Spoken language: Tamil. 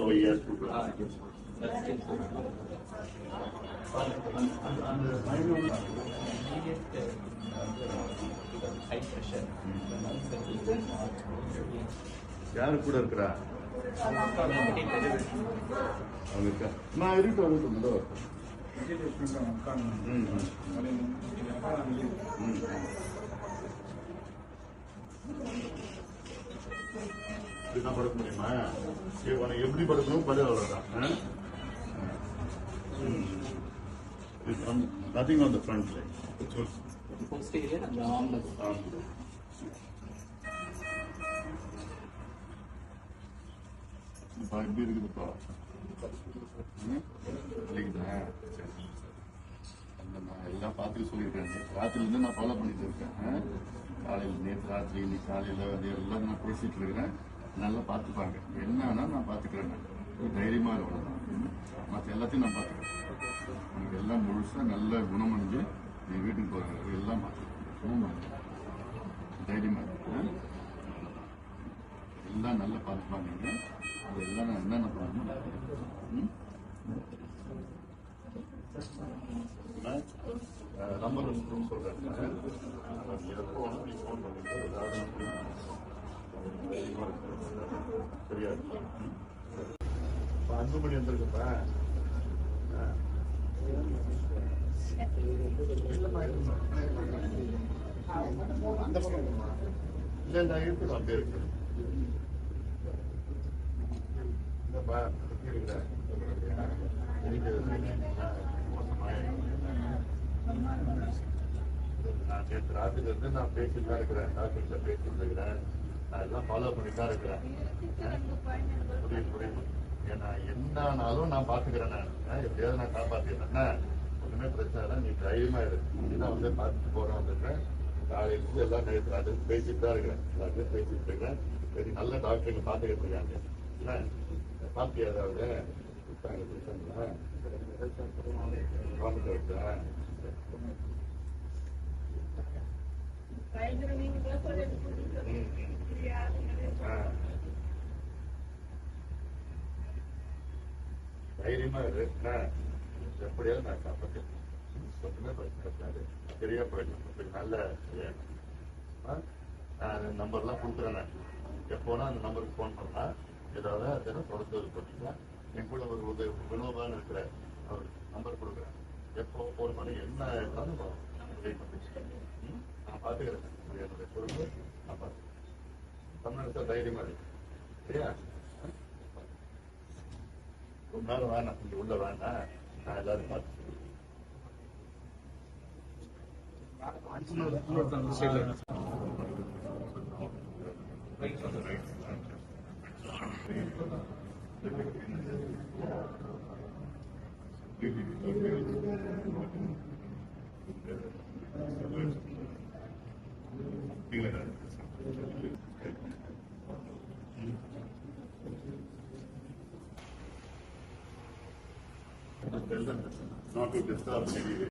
Oh, yes, யாரு கூட இருக்கிறா அவங்க இருக்கா நான் இருக்கட்டும் இருக்கட்டும் இதோ. ம். இப்படிதான் படுக்க முடியுமா? உனக்கு எப்படி படுக்கணும்? படு அவ்வளவுதான். Nothing on the front like எப்படி இருக்குதுப்பா. அந்த நான் எல்லாம் பார்த்துட்டு சொல்லியிருக்கேன் ராத்திரிலேருந்து நான் ஃபாலோ பண்ணிட்டு இருக்கேன்? காலையில் நேற்று ராத்திரி இன்னைக்கு காலையில் அது எல்லாம் நான் பேசிட்டு இருக்கிறேன். நல்லா பார்த்துப்பாங்க என்னன்னா நான் பார்த்துக்கிறேன் நான். தைரியமா இருக்கணும். மற்ற எல்லாத்தையும் நான் பார்த்துக்கிறேன். உனக்கு எல்லாம் முழுசா நல்ல குணமடைஞ்சு நீ வீட்டுக்கு போகிற எல்லாம் பார்த்துக்கிறேன். தைரியமா இருக்கு எல்லாம் நல்லா பார்த்துப்பாங்க அது எல்லாம் நான் என்னென்ன பண்ணணும் நம்பர் சொல்றேன் எப்போ ஃபோன் பண்ணிட்டு சரியா அன்புமணி வந்திருக்கப்பா அந்த பக்கம் இல்ல இந்த அப்படியே இருக்கு எனக்கு நான் நேற்று ராத்திரி இருந்து நான் பேசிட்டு தான் இருக்கிறேன். டாக்டர்கிட்ட பேசிட்டு இருக்கிறேன். நான் ஃபாலோ பண்ணிட்டு தான் இருக்கிறேன் புரியுது புரியுது. ஏன்னா என்ன ஆனாலும் நான் பாத்துக்கிறேன் நான். எப்படியாவது நான் காப்பாத்திடுறேன் ஒண்ணுமே பிரச்சனை இல்லை. நீ தைரியமா இரு. நான் வந்து பார்த்துட்டு போறேன் வந்துருக்கேன் காலையில இருந்து எல்லாம் நேற்று அது பேசிட்டு தான் இருக்கிறேன். எல்லாத்தையும் பேசிட்டு இருக்கிறேன். சரி நல்ல டாக்டருங்க பாத்துக்கிட்டு இருக்காங்க. இல்லை பாத்தியா ஏதாவது கொடுத்தாங்க கொடுத்தாங்களா? தைரியமா இரு. எப்படியாவது நான் காப்பாற்றேன் ஒண்ணுமே பிரச்சனை இருக்காது சரியா நல்ல ஆ? நான் அந்த நம்பர்லாம் கொடுக்குறேன் நான். எப்போனா அந்த நம்பருக்கு ஃபோன் பண்ணா ஏதாவது அதெல்லாம் தொடர்ந்து இது பண்ணிக்கலாம் என் கூட ஒரு உதவி வினோபான்னு இருக்கிற அவர் நம்பர் கொடுக்குறேன். எப்போ ஃபோன் பண்ணி என்ன இருந்தாலும் உதவி பண்ணி நான் பார்த்துக்கிறேன் என்னுடைய பொறுப்பு நான் பார்த்துக்கிறேன் தமிழ்நாடு தைரியமா இருக்கு சரியா? ரொம்ப நேரம் வேணாம் கொஞ்சம் உள்ள வேணாம் நான் எல்லாரும் பார்த்து Thank you. Not to disturb anyway.